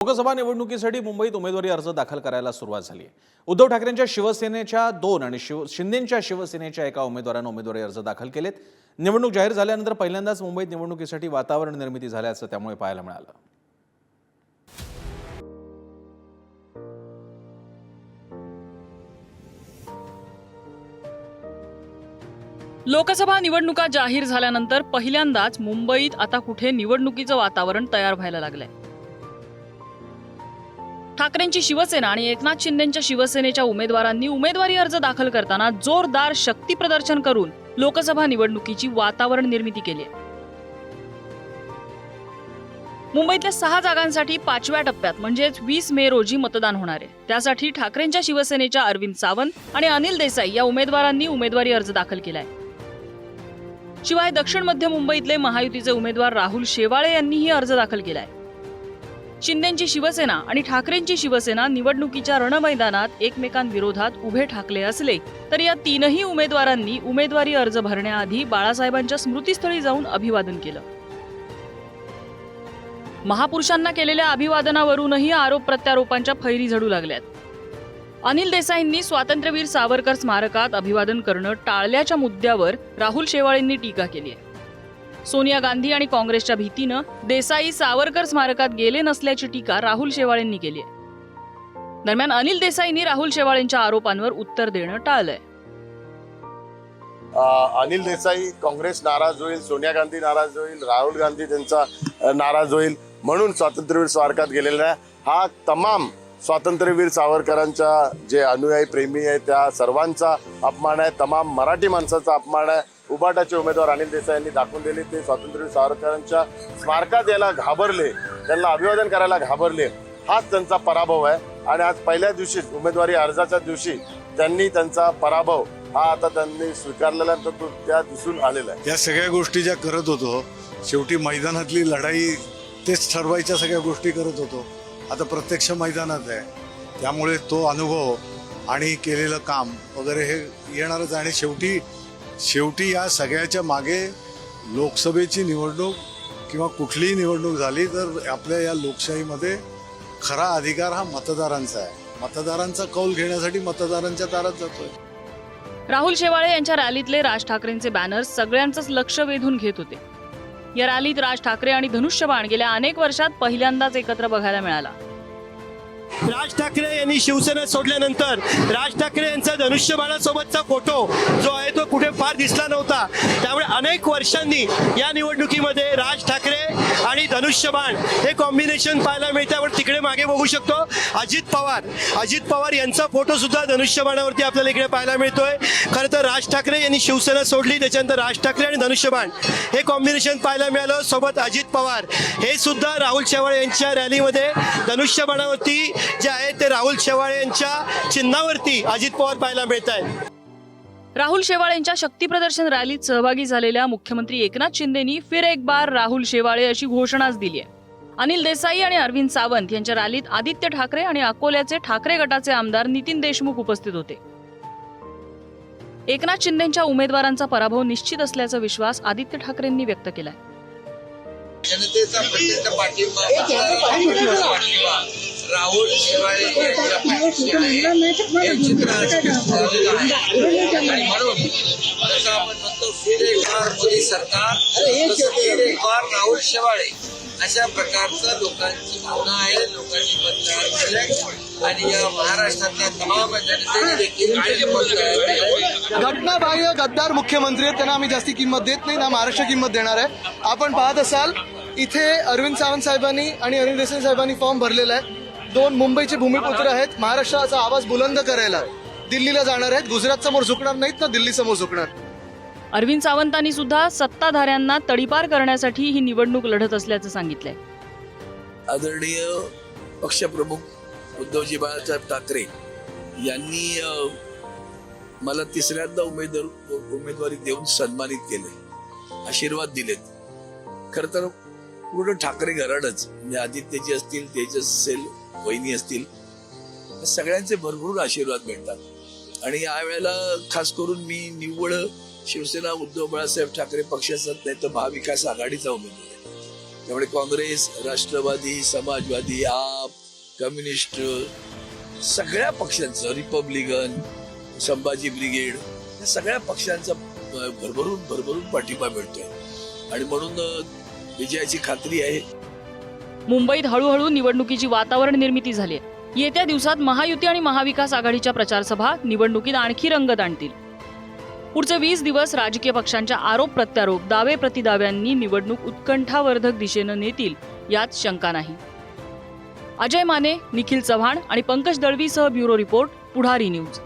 लोकसभा निवडणुकीसाठी मुंबईत उमेदवारी अर्ज दाखल करायला सुरुवात झाली आहे. उद्धव ठाकरेंच्या शिवसेनेच्या दोन आणि शिव शिंदेच्या शिवसेनेच्या एका उमेदवारानं उमेदवारी अर्ज दाखल केलेत. निवडणूक जाहीर झाल्यानंतर पहिल्यांदाच मुंबईत निवडणुकीसाठी वातावरण निर्मिती झाल्याचं त्यामुळे पाहायला मिळालं. लोकसभा निवडणुका जाहीर झाल्यानंतर पहिल्यांदाच मुंबईत आता कुठे निवडणुकीचं वातावरण तयार व्हायला लागलंय. ठाकरेंची शिवसेना आणि एकनाथ शिंदेच्या शिवसेनेच्या उमेदवारांनी उमेदवारी अर्ज दाखल करताना जोरदार शक्ती प्रदर्शन करून लोकसभा निवडणुकीची वातावरण निर्मिती केली आहे. मुंबईतल्या सहा जागांसाठी पाचव्या टप्प्यात म्हणजेच वीस मे रोजी मतदान होणार आहे. त्यासाठी ठाकरेंच्या शिवसेनेच्या अरविंद सावंत आणि अनिल देसाई या उमेदवारांनी उमेदवारी अर्ज दाखल केलाय. शिवाय दक्षिण मध्य मुंबईतले महायुतीचे उमेदवार राहुल शेवाळे यांनीही अर्ज दाखल केलाय. शिंदेची शिवसेना आणि ठाकरेंची शिवसेना निवडणुकीच्या रणमैदानात एकमेकांविरोधात उभे ठाकले असले तर या तीनही उमेदवारांनी उमेदवारी अर्ज भरण्याआधी बाळासाहेबांच्या स्मृतीस्थळी जाऊन अभिवादन केलं. महापुरुषांना केलेल्या अभिवादनावरूनही आरोप प्रत्यारोपांच्या फैरी झडू लागल्यात. अनिल देसाईंनी स्वातंत्र्यवीर सावरकर स्मारकात अभिवादन करणं टाळल्याच्या मुद्द्यावर राहुल शेवाळेंनी टीका केली आहे. सोनिया गांधी आणि काँग्रेसच्या भीतीनं देसाई सावरकर स्मारकात गेले नसल्याची टीका राहुल शेवाळेंनी केली आहे. दरम्यान अनिल देसाईंनी राहुल शेवाळेंच्या आरोपांवर उत्तर देणं टाळलंय. अनिल देसाई काँग्रेस नाराज होईल सोनिया गांधी नाराज होईल राहुल गांधी त्यांचा नाराज होईल म्हणून स्वातंत्र्यवीर स्मारकात गेलेला आहे. हा तमाम स्वातंत्र्यवीर सावरकरांच्या जे अनुयायी प्रेमी आहे त्या सर्वांचा अपमान आहे तमाम मराठी माणसाचा अपमान आहे. उबाटाचे उमेदवार अनिल देसाई यांनी दाखवून दिले. ते स्वातंत्र्यवीर सावरकरांच्या स्मारकात यायला घाबरले. त्यांना अभिवादन करायला घाबरले. हाच त्यांचा पराभव आहे. आणि आज पहिल्या दिवशीच उमेदवारी अर्जाच्या दिवशी त्यांनी त्यांचा पराभव हा आता त्यांनी स्वीकारलेला तर तो त्या दिसून आलेला आहे. या सगळ्या गोष्टी ज्या करत होतो शेवटी मैदानातली लढाई तेच ठरवायच्या सगळ्या गोष्टी करत होतो. आता प्रत्यक्ष मैदानात आहे. त्यामुळे तो अनुभव आणि केलेलं काम वगैरे हे येणारच आहे. आणि शेवटी शेवटी या सगळ्याच्या मागे लोकसभेची निवडणूक किंवा कुठलीही निवडणूक झाली तर आपल्या या लोकशाहीमध्ये खरा अधिकार हा मतदारांचा आहे. मतदारांचा कौल घेण्यासाठी मतदारांच्या दारात जातोय. राहुल शेवाळे यांच्या रॅलीतले राज ठाकरेंचे बॅनर्स सगळ्यांचंच लक्ष वेधून घेत होते. या रॅलीत राज ठाकरे आणि धनुष्यबाण गेल्या अनेक वर्षात पहिल्यांदाच एकत्र बघायला मिळाला. राज ठाकरे यांनी शिवसेना सोडल्यानंतर राज ठाकरे यांचा धनुष्यबाणासोबतचा फोटो जो आहे कुठे फार दिसला नव्हता. त्यामुळे अनेक वर्षांनी या निवडणुकीमध्ये राज ठाकरे आणि धनुष्यबाण हे कॉम्बिनेशन पाहायला मिळते आपण तिकडे मागे बघू शकतो अजित पवार. अजित पवार यांचा फोटो सुद्धा धनुष्यबाणावरती आपल्याला इकडे पाहायला मिळतोय. खरं तर राज ठाकरे यांनी शिवसेना सोडली त्याच्यानंतर राज ठाकरे आणि धनुष्यबाण हे कॉम्बिनेशन पाहायला मिळालं. सोबत अजित पवार हे सुद्धा राहुल शेवाळे यांच्या रॅलीमध्ये धनुष्यबाणावरती जे आहे ते राहुल शेवाळे यांच्या चिन्हावरती अजित पवार पाहायला मिळत आहेत राहुल शेवाळे यांच्या शक्ती प्रदर्शन रॅलीत सहभागी झालेल्या मुख्यमंत्री एकनाथ शिंदेनी फिर एक बार राहुल शेवाळे अशी घोषणाच दिली आहे. अनिल देसाई आणि अरविंद सावंत यांच्या रॅलीत आदित्य ठाकरे आणि अकोल्याचे ठाकरे गटाचे आमदार नितीन देशमुख उपस्थित होते. एकनाथ शिंदेच्या उमेदवारांचा पराभव निश्चित असल्याचा विश्वास आदित्य ठाकरेंनी व्यक्त केलाय. जनतेचा राहुल. हे चित्र आज दिसलेलं आहे. आणि म्हणून जसं आपण म्हणतो फिर एक बार मोदी सरकार तसं फिर एक बार राहुल शेवाळे. अशा प्रकारचं लोकांची भावना आहे लोकांनी मतदार केलंय आणि या महाराष्ट्रातल्या तमाम जनतेने देखील. घटनाबाह्य गद्दार मुख्यमंत्री आहेत त्यांना आम्ही जास्ती किंमत देत नाही ना महाराष्ट्र किंमत देणार आहे. आपण पाहत असाल इथे अरविंद सावंत साहेबांनी आणि अनिल देसाई साहेबांनी फॉर्म भरलेला आहे. दोन मुंबईचे भूमिपुत्र आहेत. महाराष्ट्राचा आवाज बुलंद करायला दिल्लीला जाणार आहेत. गुजरात समोर झुकणार नाहीत ना? दिल्ली समोर झुकणार. अरविंद सावंतांनी सुद्धा सत्ताधाऱ्यांना तडीपार करण्यासाठी ही निवडणूक लढत असल्याचं सांगितलंय. आदरणीय पक्षप्रमुख उद्धवजी बाळासाहेब ठाकरे यांनी मला तिसऱ्यांदा उमेदवार उमेदवारी देऊन सन्मानित केले आशीर्वाद दिलेत. खर तर पूर्ण ठाकरे घराणच म्हणजे आदित्यजी असतील तेजस असेल वहिनी असतील सगळ्यांचे भरभरून आशीर्वाद मिळतात आणि या वेळेला खास करून मी निव्वळ शिवसेना उद्धव बाळासाहेब ठाकरे पक्षाचा नाही तर महाविकास आघाडीचा उमेदवार आहे. त्यामुळे काँग्रेस राष्ट्रवादी समाजवादी आप कम्युनिस्ट सगळ्या पक्षांचं रिपब्लिकन संभाजी ब्रिगेड या सगळ्या पक्षांचा भरभरून भरभरून पाठिंबा मिळतोय. आणि म्हणून विजयाची खात्री आहे. मुंबईत हळूहळू निवडणुकीची वातावरण निर्मिती झाली आहे. येत्या दिवसात महायुती आणि महाविकास आघाडीच्या प्रचारसभा निवडणुकीत आणखी रंगत आणतील पुढचे वीस दिवस राजकीय पक्षांच्या आरोप प्रत्यारोप दावे प्रतिदाव्यांनी निवडणूक उत्कंठावर्धक दिशेनं नेतील यात शंका नाही. अजय माने निखिल चव्हाण आणि पंकज दळवीसह ब्युरो रिपोर्ट पुढारी न्यूज.